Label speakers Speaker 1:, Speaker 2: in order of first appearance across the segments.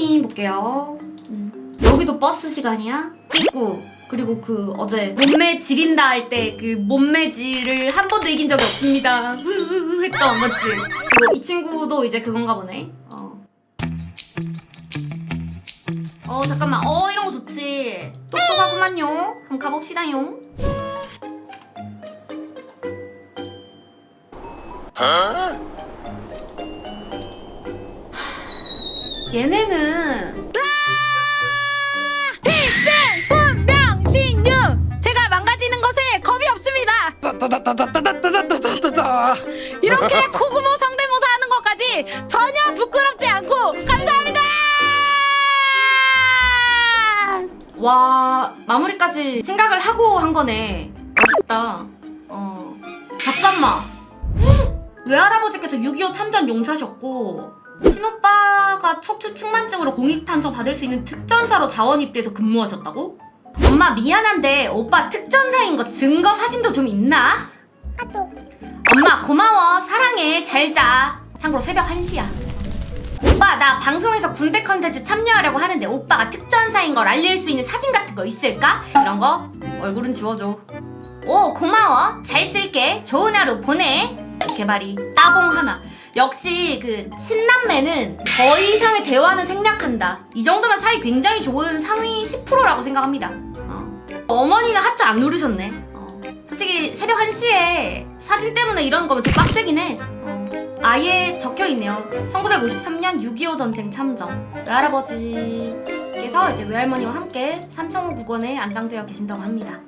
Speaker 1: 삐꾸님 볼게요. 음. 여기도 버스 시간이야? 삐꾸. 그리고 그 어제 몸매 지린다 할 때 그 몸매 질을 한 번도 이긴 적이 없습니다. 흐흐흐 했던 맞지? 그리고 이 친구도 이제 그건가 보네. 어. 어 잠깐만. 어 이런 거 좋지. 똑똑하구만요. 한번 가봅시다요. 얘네는
Speaker 2: 분명 신유 제가 망가지는 것에 겁이 없습니다
Speaker 3: 따따따따따따따따따따
Speaker 2: 이렇게 코구모 성대모사 하는 것까지 전혀 부끄럽지 않고 감사합니다
Speaker 1: 와 마무리까지 생각을 하고 한 거네 멋있다 어 잠깐만 헉! 외할아버지께서 6.25 참전 용사셨고 친오빠가 척추 측만증으로 공익 판정 받을 수 있는 특전사로 자원 입대해서 근무하셨다고? 엄마 미안한데 오빠 특전사인 거 증거 사진도 좀 있나? 엄마 고마워. 사랑해. 잘자. 참고로 새벽 1시야. 오빠 나 방송에서 군대 컨텐츠 참여하려고 하는데 오빠가 특전사인 걸 알릴 수 있는 사진 같은 거 있을까? 이런 거 얼굴은 지워줘. 오 고마워. 잘 쓸게. 좋은 하루 보내. 개발이 따봉 하나 역시 그 친남매는 더 이상의 대화는 생략한다 이 정도면 사이 굉장히 좋은 상위 10%라고 생각합니다 어. 어머니는 하트 안 누르셨네 어. 솔직히 새벽 1시에 사진 때문에 이런 거면 좀 빡세긴 해 어. 아예 적혀 있네요. 1953년 6.25 전쟁 참전. 외할아버지께서 이제 외할머니와 함께 산청호 국원에 안장되어 계신다고 합니다.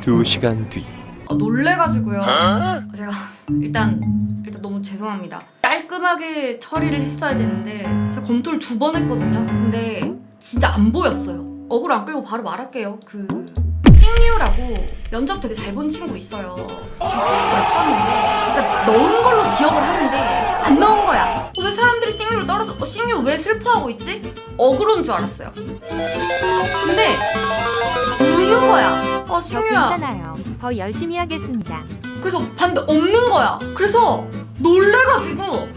Speaker 3: 두 시간 뒤
Speaker 1: 아, 놀래가지고요. 제가 일단 일단 너무 죄송합니다. 깔끔하게 처리를 했어야 되는데 제가 검토를 두 번 했거든요. 근데 진짜 안 보였어요. 억울 안 끌고 바로 말할게요. 그 싱유라고 면접 되게 잘 본 친구 있어요. 이 친구가 있었는데 그러니까 넣은 걸로 기억을 하는데 안 넣은. 왜 사람들이 싱유를 떨어져? 어, 싱유 왜 슬퍼하고 있지? 억울한 줄 알았어요. 근데 없는 거야. 어
Speaker 4: 저
Speaker 1: 싱유야.
Speaker 4: 괜찮아요. 더 열심히 하겠습니다.
Speaker 1: 그래서 봤는데 없는 거야. 그래서 놀래가지고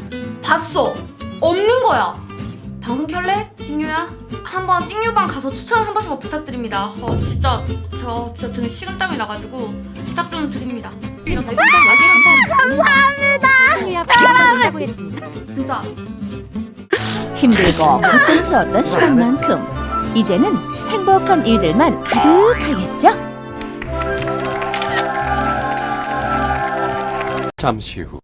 Speaker 1: 봤어. 없는 거야. 방송 켤래? 싱유야? 한번 싱유방 가서 추천 한 번씩만 부탁드립니다. 어 진짜 저 진짜 등에 식은땀이 나가지고 부탁 좀 드립니다. 이런 거
Speaker 4: 감사합니다. 승리야 반갑다고 했지.
Speaker 1: 진짜
Speaker 5: 힘들고 고통스러웠던 시간만큼 이제는 행복한 일들만 가득하겠죠?
Speaker 3: 잠시 후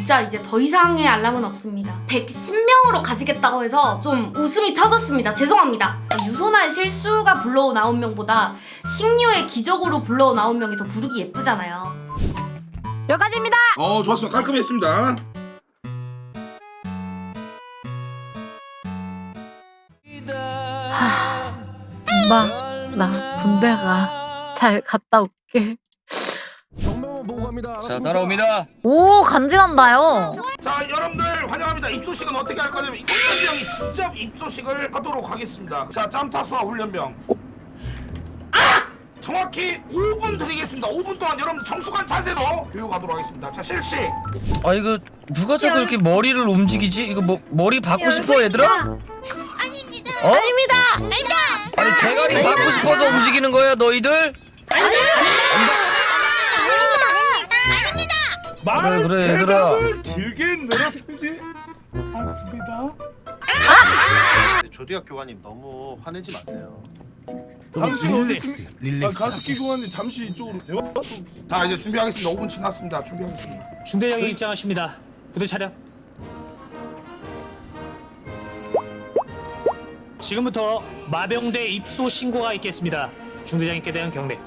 Speaker 1: 진짜 이제 더 이상의 알람은 없습니다. 110명으로 가시겠다고 해서 좀 웃음이 터졌습니다. 죄송합니다. 유소나의 실수가 불러온 9명보다 식류의 기적으로 불러온 9명이 더 부르기 예쁘잖아요.
Speaker 2: 여기까지입니다
Speaker 6: 어 좋았습니다 깔끔했습니다
Speaker 7: 엄마 나 군대 가 잘 갔다 올게
Speaker 8: 자 따라옵니다.
Speaker 7: 오 간지난다요?
Speaker 6: 자 여러분들 환영합니다. 입소식은 어떻게 할 거냐면 훈련병이 직접 입소식을 하도록 하겠습니다. 자 짬타수와 훈련병. 아! 정확히 5분 드리겠습니다. 5분 동안 여러분들 정숙한 자세로 교육하도록 하겠습니다. 자 실시.
Speaker 9: 아 이거 누가 자꾸 이렇게 머리를 움직이지? 이거 뭐 머리 받고 싶어 얘들아? 아닙니다. 어? 아닙니다. 아니 대가리 받고 싶어서 움직이는 거야 너희들? 그래 그래 얘들아.
Speaker 6: 길게 늘어뜨지 않습니다
Speaker 10: 조디학 교관님 너무 화내지 마세요.
Speaker 6: 당신 어디 있습니까? 아, 가습기 교관님 잠시 이쪽으로 대화 자 이제 준비하겠습니다 5분 지났습니다 준비하겠습니다
Speaker 11: 중대장이 입장하십니다. 부대 차렷. 지금부터 마병대 입소 신고가 있겠습니다. 중대장님께 대한 경례.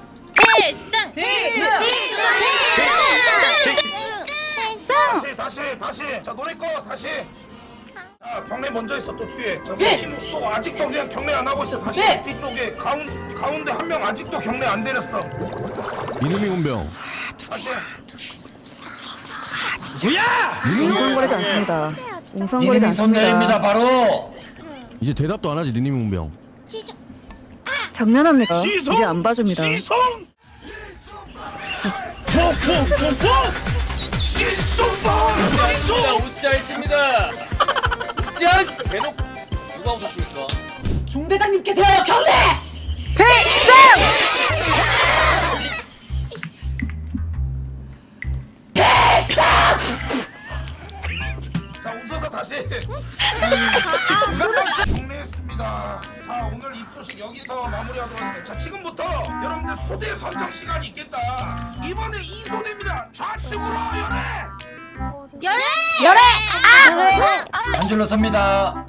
Speaker 6: 다시 다시 다시 자 노래 꺼 다시 자 경례 먼저 있어 또 뒤에 저 네. 또 아직도 그냥 경례 안 하고 있어 다시 뒤쪽에 가운 가운데 한 명 아직도 경례 안 내렸어
Speaker 8: 이름이 운병
Speaker 6: 다시
Speaker 11: 뭐야?
Speaker 7: 흥분거리지 않습니다
Speaker 12: 니님이 손 내립니다 바로.
Speaker 8: 이제 대답도 안 하지 니님 운병.
Speaker 13: 장난합니까?
Speaker 10: 시성!
Speaker 13: 이제 안 봐줍니다.
Speaker 10: 시성! 포포포포! 실수범! 진짜
Speaker 12: 웃지 않습니다. 웃지 않. 대놓고 누가 웃었습니까?
Speaker 2: 중대장님께 대하여 경례! 필승!
Speaker 10: 자 웃어서 다시. 아, 아, 아, 경례 리했습니다. 자 오늘 입소식 여기서 마무리하도록 하겠습니다. 자 지금부터 여러분들 소대 선정 시간이 있겠다. 이번에 이 소대입니다. 좌측으로 열애!
Speaker 12: 안 질렀습니다.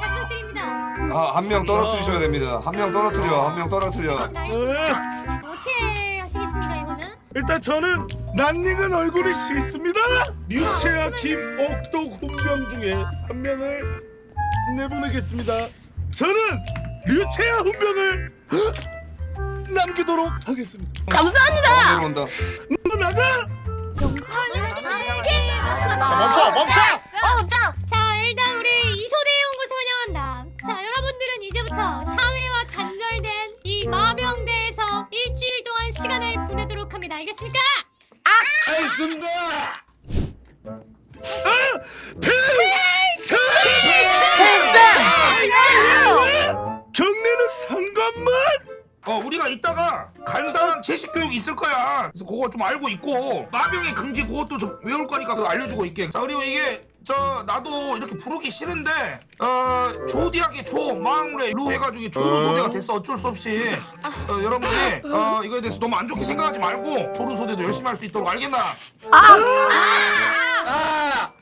Speaker 4: 부탁드립니다.
Speaker 3: 아, 한 명 떨어뜨리셔야 됩니다. 한 명 떨어뜨려, 한 명 떨어뜨려.
Speaker 4: 어떻게 하시겠습니까 이거는?
Speaker 10: 일단 저는 난닝은 얼굴이 싫습니다. 류채아 김옥도 훈병 중에 한 명을 내보내겠습니다 저는 류채아 훈병을 남기도록 하겠습니다
Speaker 13: 감사합니다.
Speaker 3: 내려온다.
Speaker 10: 너 나가
Speaker 14: 멈춰 멈춰
Speaker 4: 자 일단 우리 온 것을 환영한다. 자 여러분들은 이제부터 사회와 단절된 이 마병대에서 일주일 동안 시간을 보내도록 합니다. 알겠습니까?
Speaker 12: 알겠습니다.
Speaker 10: 경례는 상관만? 어 우리가 이따가 간단한 제식 교육 있을 거야. 그래서 그거 좀 알고 있고 마병의 긍지 그것도 좀 외울 거니까 그거 알려주고 있게. 자 그리고 이게 저 나도 이렇게 부르기 싫은데 어 조디하게 조 마왕레 루 해가지고 조루소대가 됐어. 어쩔 수 없이. 그래서 여러분들이 어 이거에 대해서 너무 안 좋게 생각하지 말고 조루소대도 열심히 할 수 있도록 알겠나?
Speaker 12: 아!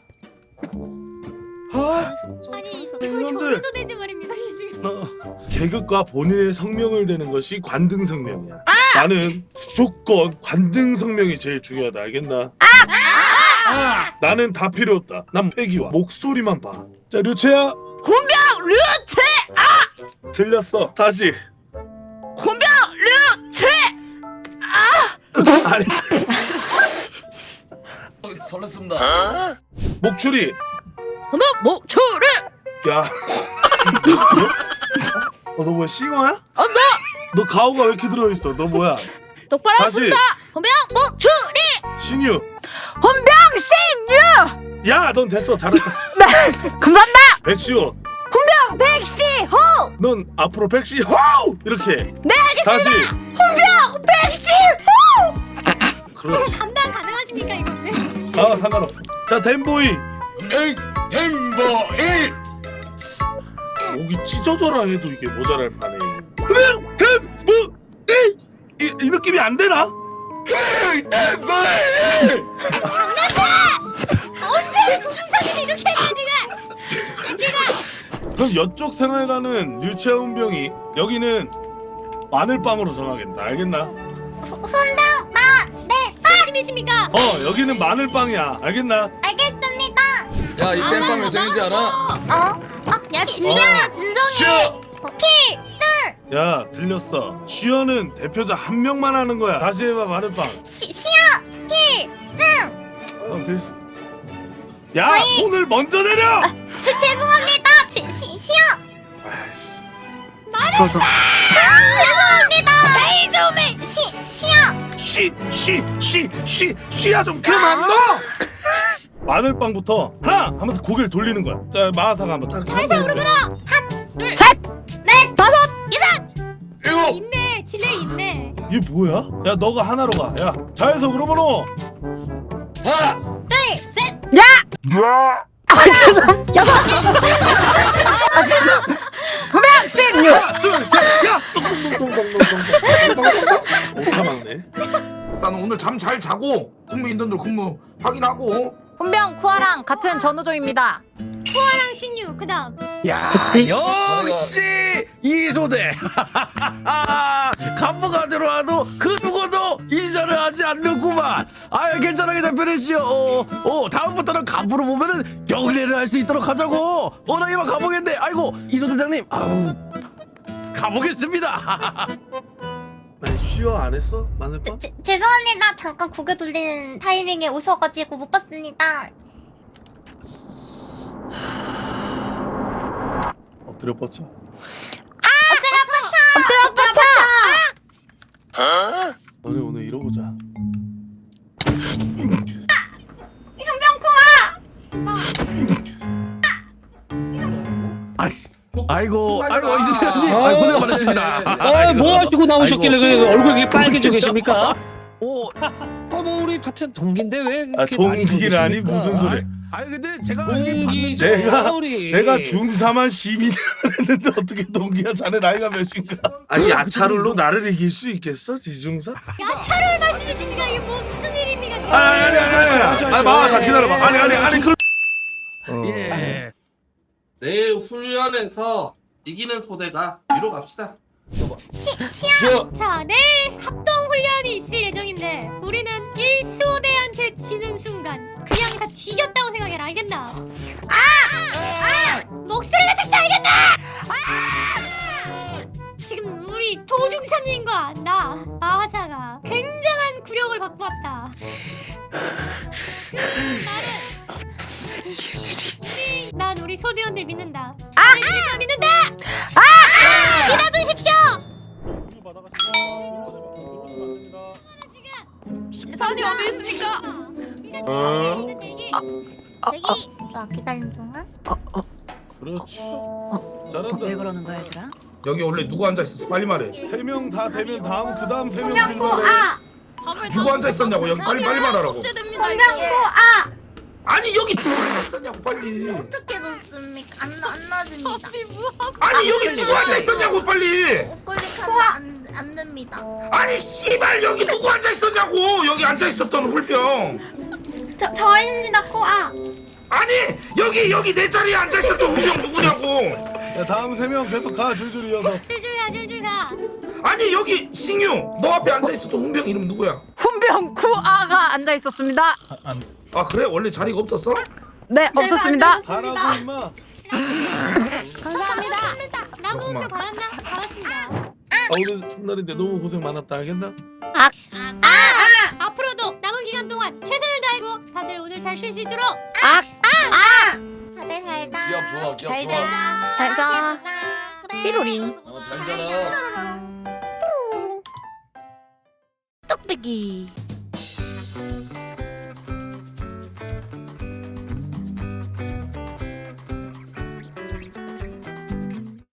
Speaker 4: 아니
Speaker 10: 여러분들.
Speaker 4: 이소대지 말입니다. 이 지금.
Speaker 10: 어, 계급과 본인의 성명을 대는 것이 관등 성명이야. 나는 무조건 관등 성명이 제일 중요하다. 알겠나? 아! 나는 다 필요 없다. 난 패기와 목소리만 봐. 자, 류채야.
Speaker 2: 훈병 류채!
Speaker 10: 들렸어. 다시.
Speaker 2: 훈병 류채!
Speaker 10: 아니,
Speaker 12: 설렜습니다.
Speaker 10: 목줄이.
Speaker 2: 훈병 목초를!
Speaker 10: 야. 어, 너 뭐야? 싱어야?
Speaker 2: 어, 너!
Speaker 10: 너 가오가 왜 이렇게 들어있어? 너 뭐야?
Speaker 2: 똑바로
Speaker 10: 다시.
Speaker 2: 훈병 목초리!
Speaker 10: 신유.
Speaker 2: 훈병 신유!
Speaker 10: 야, 넌 됐어. 잘했다.
Speaker 2: 네! 감사합니다!
Speaker 10: 백시오.
Speaker 2: 훈병 백시호!
Speaker 10: 넌 앞으로 백시 호! 이렇게.
Speaker 2: 네 알겠습니다!
Speaker 10: 다시.
Speaker 2: 훈병 백시호!
Speaker 10: 그렇지.
Speaker 4: 감당 가능하십니까 이거는?
Speaker 10: 아, 상관없어. 자, 덴보이.
Speaker 12: 에이, 템버이.
Speaker 10: 목이 찢어져라 해도 이게 모자랄 판에 그냥 대뭐 이, 이, 이 느낌이 안 되나?
Speaker 4: 언제 조준사님 이렇게 했지 지금?
Speaker 10: 그럼 여쪽 생활가는 류채훈병이 여기는 마늘빵으로 정하겠다 알겠나?
Speaker 4: 진심이십니까?
Speaker 10: 어 여기는 마늘빵이야 알겠나?
Speaker 3: 야, 이 땜빵 왜 생기지 않아?
Speaker 4: 야 진정이야 진정해. 오케이.
Speaker 10: 야 들렸어 시연은 대표자 한 명만 하는 거야 다시 해봐 마늘빵
Speaker 4: 시 시야 피.
Speaker 10: 어, 됐어 야 손을 먼저 내려!
Speaker 4: 제 죄송합니다. 시 시, 시야.
Speaker 10: 아이씨,
Speaker 4: 죄송합니다. 제일 좀해 시 시야.
Speaker 10: 시, 시, 시, 시, 시야 좀 그만 넣어! 마늘빵부터 하나 하면서 고개를 돌리는 거야 자 마하사가 한번 딱
Speaker 4: 살살 울어보라.
Speaker 2: 둘, 셋! 넷! 다섯!
Speaker 12: 일곱.
Speaker 4: 있네 딜레이 있네.
Speaker 10: 이게 뭐야? 야 너가 하나로 가. 야 자에서 그러면은
Speaker 12: 하나.
Speaker 4: 둘 셋.
Speaker 2: 훈병 신유!
Speaker 10: 하나 둘셋야 똥똥똥똥똥똥똥똥똥똥 오타 막네. 일단 오늘 잠 잘 자고 국무인들 근무 확인하고.
Speaker 15: 훈병 쿠아랑 같은 전우조입니다.
Speaker 4: 코아랑 신유 그다음.
Speaker 8: 야 역시 이소대. 간부가 들어와도 그 누구도 이전을 하지 않는구만. 아 괜찮아 대표님이시여 어, 어 다음부터는 간부로 보면은 경례를 할 수 있도록 하자고. 어나 이만 가보겠네. 아이고 이소대장님. 아우 가보겠습니다
Speaker 10: 쉬어 안 했어? 마늘빵?
Speaker 4: 제, 죄송합니다. 잠깐 고개 돌리는 타이밍에 오셔가지고 못 봤습니다.
Speaker 10: 엎드려 뻗쳐.
Speaker 11: 하시고 나오셨길래 그 얼굴이 빨개져 계십니까?
Speaker 8: 오,
Speaker 11: 어, 뭐 우리 같은 동기인데 왜
Speaker 10: 아
Speaker 11: 이렇게 나이
Speaker 10: 동기라니
Speaker 11: 적으십니까?
Speaker 10: 무슨 소리?
Speaker 8: 아니 근데 제가 이게
Speaker 11: 동기죠,
Speaker 8: 봤는데
Speaker 10: 내가-
Speaker 11: 우리.
Speaker 10: 내가 중3한 시민을 했는데 어떻게 동기야? 자네 나이가 몇인가? 아니 야차룰로 나를 이길 수 있겠어? 지중사?
Speaker 4: 야차를 말씀이십니까? 이게 뭐 무슨 일입니까 지금?
Speaker 10: 아니 아니 아니 아니 아니 마사 기다려봐 아니 아니 아니 그럼
Speaker 8: 예.
Speaker 16: 내일 훈련에서 이기는 소대가 뒤로 갑시다.
Speaker 4: 자, 내일 합동 훈련이 있을 예정인데 우리는 1소대한테 지는 순간 그냥 다 뒤졌다고 생각해라 알겠나? 아! 아! 목소리가 작다 알겠나? 아! 지금 우리 조중사님과 나 아하사가 굉장한 구력을 갖고 왔다. 나는 우리 난 우리 소대원들 믿는다. 아! 믿는다. 아!
Speaker 10: 잘한다
Speaker 2: 그러는 거야 얘들아?
Speaker 6: 여기 원래 누구 앉아 있었어? 빨리 말해.
Speaker 10: 세 명 다 되면 다음 그 다음 세명 출발해
Speaker 6: 누구 앉아 있었냐고 여기 빨리 빨리 말하라고.
Speaker 4: 됩니다.
Speaker 6: 아니 여기 누구 앉아 있었냐고 빨리.
Speaker 2: 어떻게 넣습니까? 안, 안 넣어집니다.
Speaker 6: 아니 여기 누구 앉아 있었냐고 빨리.
Speaker 2: 우클릭하면 안, 안 됩니다.
Speaker 6: 아니 씨발 여기 누구 앉아 있었냐고 여기 앉아 있었던 훌병.
Speaker 2: 저, 저입니다 코아.
Speaker 6: 아니 여기 여기 내 자리에 앉아 있었던 훌병 누구냐고.
Speaker 10: 야 다음 세 명 계속 가 줄줄 이어서
Speaker 4: 줄줄 가 줄줄 가.
Speaker 6: 아니 여기 신유 너 앞에 앉아 있었던 훈병 이름 누구야?
Speaker 7: 훈병 쿠아가 앉아 있었습니다.
Speaker 6: 아 그래 원래 자리가 없었어?
Speaker 7: 네 없었습니다.
Speaker 10: 가라고 임마
Speaker 4: 감사합니다. 라문도 받았나? 받았습니다.
Speaker 10: 아 오늘 첫날인데 너무 고생 많았다 알겠나?
Speaker 4: 앞으로도 남은 기간 동안 최선을 다하고 다들 오늘 잘 쉴 수 있도록.
Speaker 2: 잘
Speaker 16: 좋아.
Speaker 2: 자.
Speaker 7: 잘 자. 띠로리.
Speaker 16: 어, 잘 자라.
Speaker 2: 뚝배기.